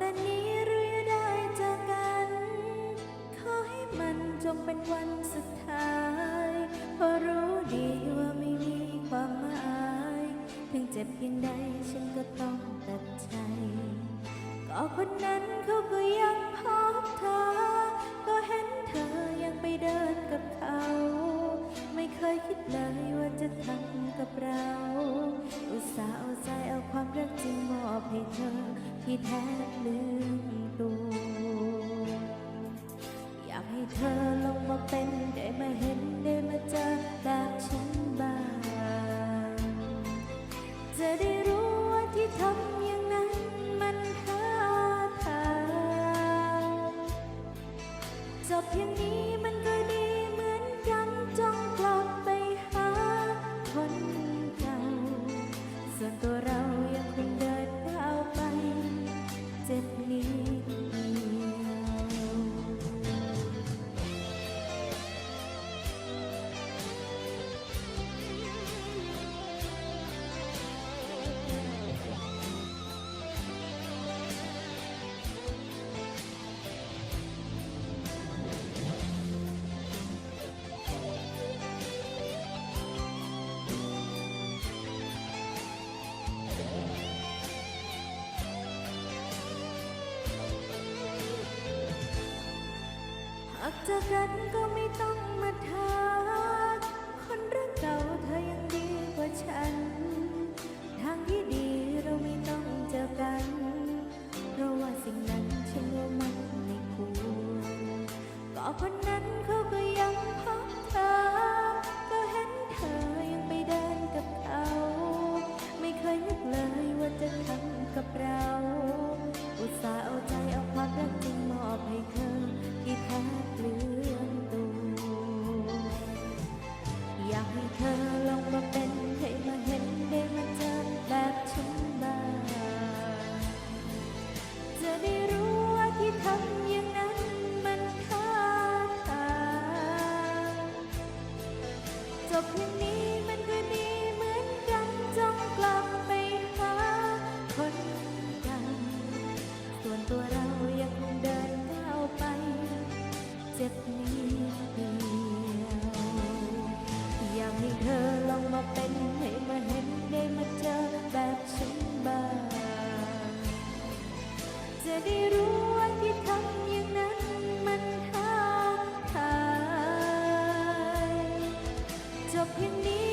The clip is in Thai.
แต่นี้เราจะได้เจอกัน ขอให้มันจงเป็นวันสุดท้าย เพราะรู้ดีว่าไม่มีความหมาย ถึงเจ็บเพียงใดฉันก็ต้องตัดใจ ก็คนนั้นเขาก็ยังพบเธอ ก็เห็นเธอยังไปเดินกับเขา ไม่เคยคิดเลยว่าจะทำกับเรา อุตส่าห์เอาใจเอาความรักจริงมอบให้เธอ ที่แท้ลืมตัว อยากให้เธอลงมาเป็นได้มาเห็นได้มาเจอแบบฉันบ้าง จะได้รู้ว่าที่ทำอย่างนั้นมันหาทางจบอย่างนี้มันก็ากจะกันก็ไม่ต้องมาทักคนรักเก่าเธอยังดีกว่าฉัน ทางที่ดี บเพียงนี้มันก็ดีเหมือนกันจงกลับไปหาคนเก่าส่วนตัวเรายังคงเดินก้าวไป เจ็บนิดเดียวอยากให้เธอลองมาเป็นให้มาเห็นได้มาเจอแบบฉันบ้างจะได้รู้ จบเพียงนี้